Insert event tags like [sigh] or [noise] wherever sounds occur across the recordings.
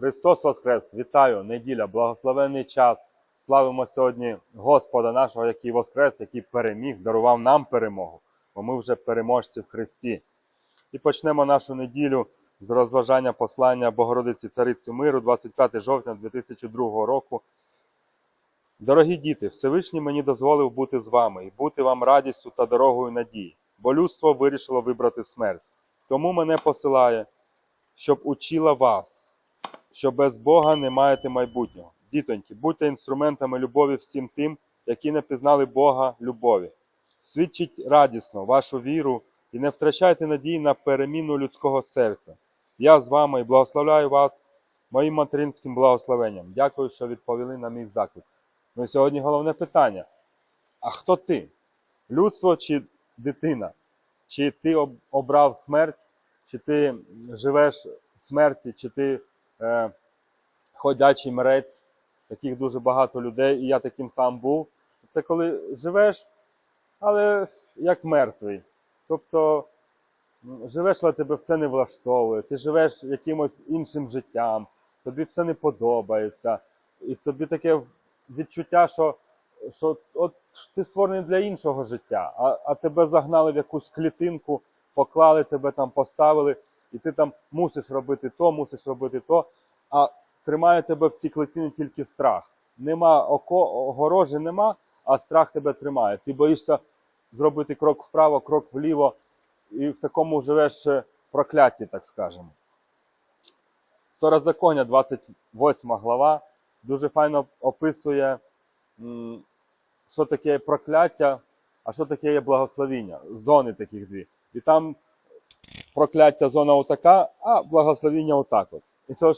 Христос Воскрес! Вітаю! Неділя, благословенний час. Славимо сьогодні Господа нашого, який Воскрес, який переміг, дарував нам перемогу, бо ми вже переможці в Христі. І почнемо нашу неділю з розважання послання Богородиці Цариці Миру 25 жовтня 2002 року. Дорогі діти, Всевишній мені дозволив бути з вами і бути вам радістю та дорогою надії, бо людство вирішило вибрати смерть. Тому мене посилає, щоб учила вас, що без Бога не маєте майбутнього. Дітоньки, будьте інструментами любові всім тим, які не пізнали Бога любові. Свідчіть радісно вашу віру і не втрачайте надії на переміну людського серця. Я з вами і благословляю вас моїм материнським благословенням. Дякую, що відповіли на мій заклик. Ну і сьогодні головне питання: а хто ти? Людство чи дитина? Чи ти обрав смерть, чи ти живеш смерті, чи ти ходячий мрець, таких дуже багато людей, і я таким сам був. Це коли живеш, але як мертвий. Тобто живеш, але тебе все не влаштовує, ти живеш якимось іншим життям, тобі все не подобається, і тобі таке відчуття, що, що от ти створений для іншого життя, а, а тебе загнали в якусь клітинку, поклали тебе там, поставили, і ти там мусиш робити то, мусиш робити то, а тримає тебе в цій клітині тільки страх. Нема око, огорожі нема, а страх тебе тримає. Ти боїшся зробити крок вправо, крок вліво, і в такому живеш е, прокляті, так скажемо. Второзаконня, 28 глава, дуже файно описує, що таке прокляття, а що таке є благословіння. Зони таких дві. І там прокляття зона отака, а благословіння отак. От. І тож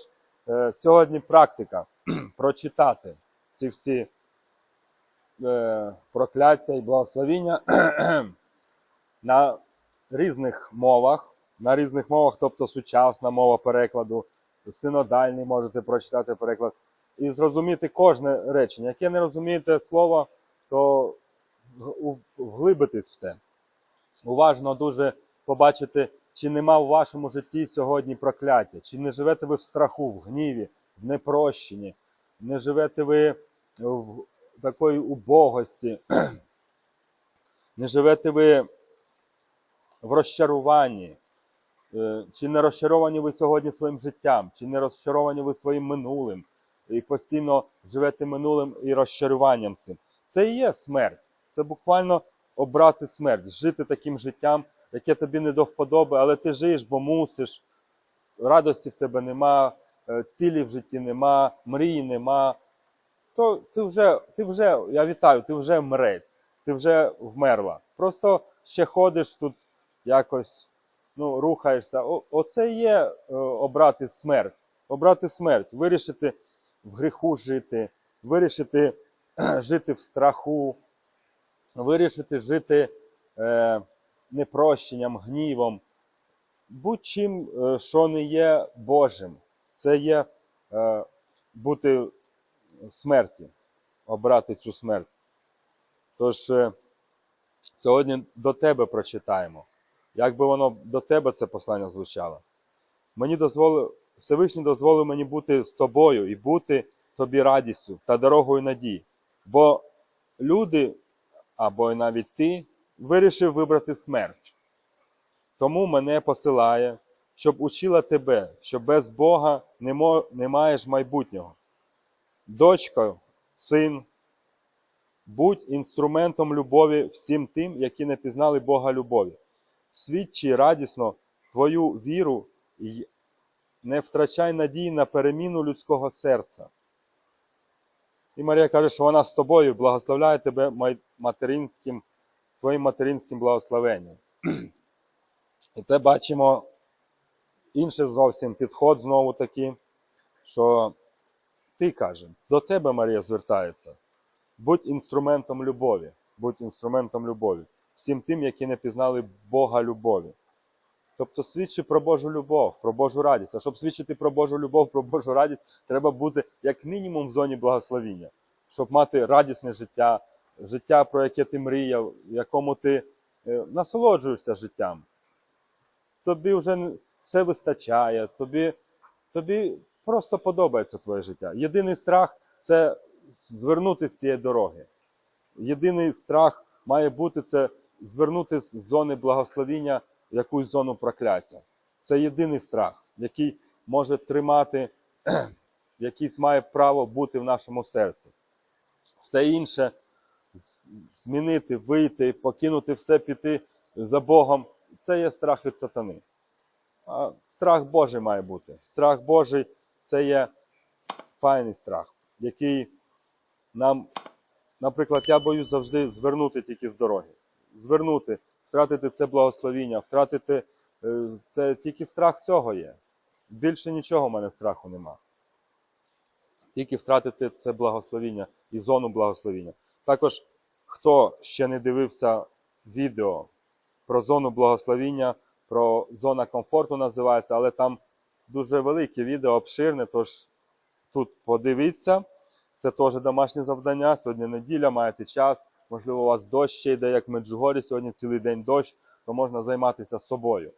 е, сьогодні практика [clears throat] прочитати ці всі е, прокляття і благословіння [clears throat] на різних мовах, на різних мовах, тобто сучасна мова перекладу, синодальний можете прочитати переклад, і зрозуміти кожне речення. Яке не розумієте слово, то вглибитись в те. Уважно дуже побачити, чи нема в вашому житті сьогодні прокляття, чи не живете ви в страху, в гніві, в непрощенні, не живете ви в такої убогості, [clears throat] не живете ви в розчаруванні, Е, чи не розчаровані ви сьогодні своїм життям, чи не розчаровані ви своїм минулим, і постійно живете минулим і розчаруванням цим. Це і є смерть. Це буквально обрати смерть, жити таким життям, яке тобі не до вподоби, але ти живеш, бо мусиш. Радості в тебе нема, е, цілі в житті нема, мрії нема. То ти вже, ти вже, я вітаю, ти вже мрець, ти вже вмерла. Просто ще ходиш тут якось, ну, рухаєшся. О, оце є е, обрати смерть. Обрати смерть, вирішити в гріху жити, вирішити [clears throat] жити в страху, вирішити жити е, непрощенням, гнівом. Будь-чим, е, що не є Божим, це є е, бути в смерті, обрати цю смерть. Тож е, сьогодні до тебе прочитаємо. Як би воно до тебе це послання звучало? Мені дозволив, Всевишній дозволив мені бути з тобою і бути тобі радістю та дорогою надії. Бо люди, або навіть ти, вирішив вибрати смерть. Тому мене посилає, щоб учила тебе, що без Бога не, мо, не маєш майбутнього. Дочко, син, будь інструментом любові всім тим, які не пізнали Бога любові. Свідчи радісно твою віру і не втрачай надії на переміну людського серця. І Марія каже, що вона з тобою благословляє тебе материнським, своїм материнським благословенням. І це бачимо інший зовсім підход знову таки, що ти каже, до тебе Марія звертається. Будь інструментом любові, будь інструментом любові. Всім тим, які не пізнали Бога любові. Тобто свідчи про Божу любов, про Божу радість. А щоб свідчити про Божу любов, про Божу радість, треба бути як мінімум в зоні благословіння, щоб мати радісне життя, життя, про яке ти мріяв, в якому ти е, насолоджуєшся життям. Тобі вже все вистачає, тобі, тобі просто подобається твоє життя. Єдиний страх це звернути з цієї дороги. Єдиний страх має бути це звернути з зони благословіння в якусь зону прокляття. Це єдиний страх, який може тримати, [clears throat] якийсь має право бути в нашому серці. Все інше змінити, вийти, покинути все, піти за Богом. Це є страх від сатани. А страх Божий має бути. Страх Божий це є файний страх, який нам, наприклад, я боюсь завжди звернути тільки з дороги. Звернути, втратити це благословіння, втратити е, це тільки страх цього є. Більше нічого в мене страху нема. Тільки втратити це благословіння і зону благословіння. Також, хто ще не дивився відео про зону благословіння, про зона комфорту називається, але там дуже велике відео, обширне, тож тут подивіться. Це теж домашнє завдання. Сьогодні неділя, маєте час. Можливо, у вас дощ ще йде, як в Меджугорі, сьогодні цілий день дощ, то можна займатися собою.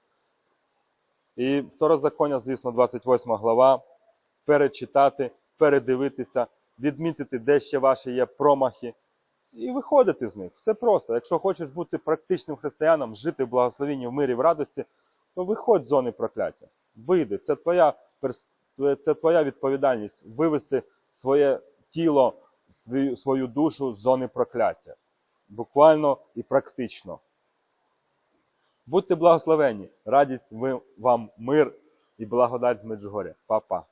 І второзаконня, звісно, 28 глава. Перечитати, передивитися, відмітити, де ще ваші є промахи, і виходити з них. Все просто. Якщо хочеш бути практичним християном, жити в благословенні, в мирі, в радості, то виходь з зони прокляття. Вийди. Це твоя, це- твоя відповідальність вивести своє тіло, свою, свою душу з зони прокляття. Буквально і практично. Будьте благословені. Радість вам мир і благодать з Меджугоря. Па-па.